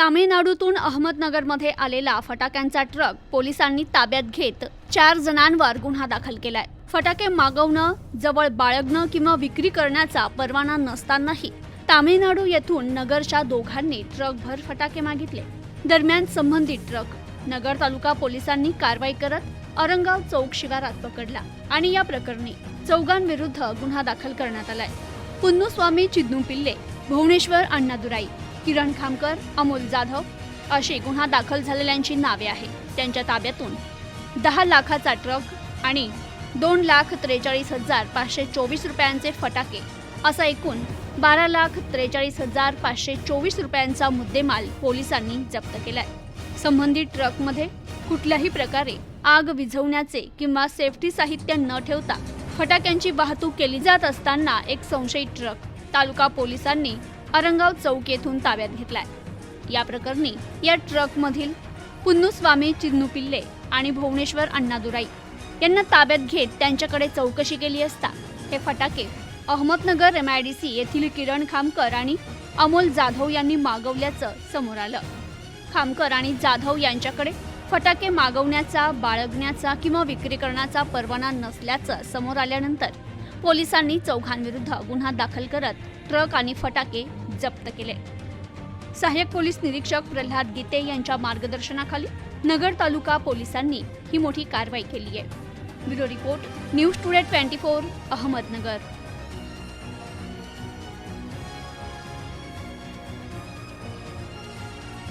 तामिळनाडूतून अहमदनगरमध्ये आलेला फटाक्यांचा ट्रक पोलिसांनी ताब्यात घेत चार जणांवर गुन्हा दाखल केलाय. फटाके मागवणं जवळ बाळगणं किंवा विक्री करण्याचा परवाना नसतानाही तामिळनाडू येथून नगरच्या दोघांनी ट्रकभर फटाके मागितले. दरम्यान संबंधित ट्रक नगर तालुका पोलिसांनी कारवाई करत औरंगाव चौक शिवारात पकडला आणि या प्रकरणी चौघांविरुद्ध गुन्हा दाखल करण्यात आलाय. पुन्नुस्वामी चिद्नू पिल्ले भुवनेश्वर अण्णादुराई. किरण खामकर अमोल जाधव अशी गुन्हा दाखल झालेल्यांची नावे आहेत. त्यांच्या ताब्यातून दहा लाखाचा ट्रक आणि दोन लाख त्रेचाळीस हजार पाचशे चोवीस रुपयांचे फटाके असा एकूण बारा लाख त्रेचाळीस हजार पाचशे चोवीस रुपयांचा मुद्देमाल पोलिसांनी जप्त केलाय. संबंधित ट्रकमध्ये कुठल्याही प्रकारे आग विझवण्याचे किंवा सेफ्टी साहित्य न ठेवता फटाक्यांची वाहतूक केली जात असताना एक संशयित ट्रक तालुका पोलिसांनी अरंगाव चौक येथून ताब्यात घेतलाय. या प्रकरणी या ट्रकमधील पुन्नुस्वामी चिन्नू पिल्ले आणि भुवनेश्वर अण्णादुराई यांना ताब्यात घेत त्यांच्याकडे चौकशी केली असता हे फटाके अहमदनगर एमआयडीसी येथील किरण खामकर आणि अमोल जाधव यांनी मागवल्याचं समोर आलं. खामकर आणि जाधव यांच्याकडे फटाके मागवण्याचा बाळगण्याचा किंवा विक्री करण्याचा परवाना नसल्याचं समोर आल्यानंतर पोलिसांनी चौघांविरुद्ध गुन्हा दाखल करत ट्रक आणि फटाके जप्त केले. सहाय्यक पोलीस निरीक्षक प्रल्हाद गीते यांच्या मार्गदर्शनाखाली नगर तालुका पोलिसांनी ही मोठी कारवाई केली आहे. Bureau report news today twenty four Ahmednagar.